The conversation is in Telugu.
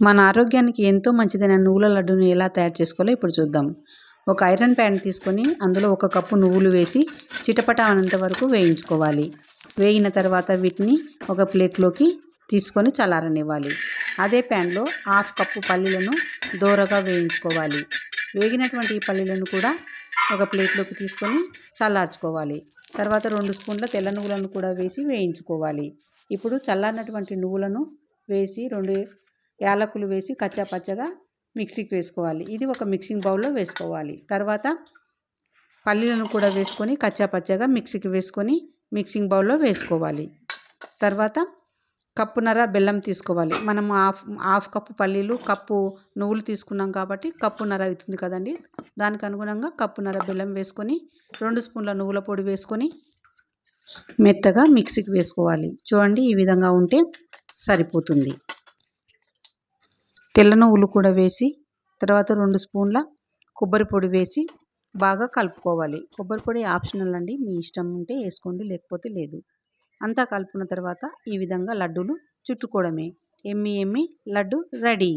మన ఆరోగ్యానికి ఎంతో మంచిదైన నువ్వుల లడ్డూని ఎలా తయారు చేసుకోవాలో ఇప్పుడు చూద్దాం. ఒక ఐరన్ ప్యాన్ తీసుకొని అందులో ఒక కప్పు నువ్వులు వేసి చిటపట అనంత వరకు వేయించుకోవాలి. వేగిన తర్వాత వీటిని ఒక ప్లేట్లోకి తీసుకొని చల్లారనివ్వాలి. అదే ప్యాన్లో హాఫ్ కప్పు పల్లీలను దోరగా వేయించుకోవాలి. వేగినటువంటి ఈ పల్లీలను కూడా ఒక ప్లేట్లోకి తీసుకొని చల్లార్చుకోవాలి. తర్వాత రెండు స్పూన్ల తెల్ల నువ్వులను కూడా వేసి వేయించుకోవాలి. ఇప్పుడు చల్లారినటువంటి నువ్వులను వేసి రెండు యాలకులు వేసి కచ్చా పచ్చగా మిక్సీకి వేసుకోవాలి. ఇది ఒక మిక్సింగ్ బౌల్లో వేసుకోవాలి. తర్వాత పల్లీలను కూడా వేసుకొని కచ్చా పచ్చగా మిక్సీకి వేసుకొని మిక్సింగ్ బౌల్లో వేసుకోవాలి. తర్వాత కప్పున్నర బెల్లం తీసుకోవాలి. మనం హాఫ్ హాఫ్ కప్పు పల్లీలు కప్పు నువ్వులు తీసుకున్నాం కాబట్టి కప్పున్నర అవుతుంది కదండి. దానికి అనుగుణంగా కప్పున్నర బెల్లం వేసుకొని రెండు స్పూన్ల నువ్వుల పొడి వేసుకొని మెత్తగా మిక్సీకి వేసుకోవాలి. చూడండి ఈ విధంగా ఉంటే సరిపోతుంది. తెల్ల నువ్వులు కూడా వేసి తర్వాత రెండు స్పూన్ల కొబ్బరి పొడి వేసి బాగా కలుపుకోవాలి. కొబ్బరి పొడి ఆప్షనల్ అండి. మీ ఇష్టం ఉంటే వేసుకోండి లేకపోతే లేదు. అంతా కలుపుకున్న తర్వాత ఈ విధంగా లడ్డూలు చుట్టుకోవడమే. ఎమ్మి ఎమ్మి లడ్డు రెడీ.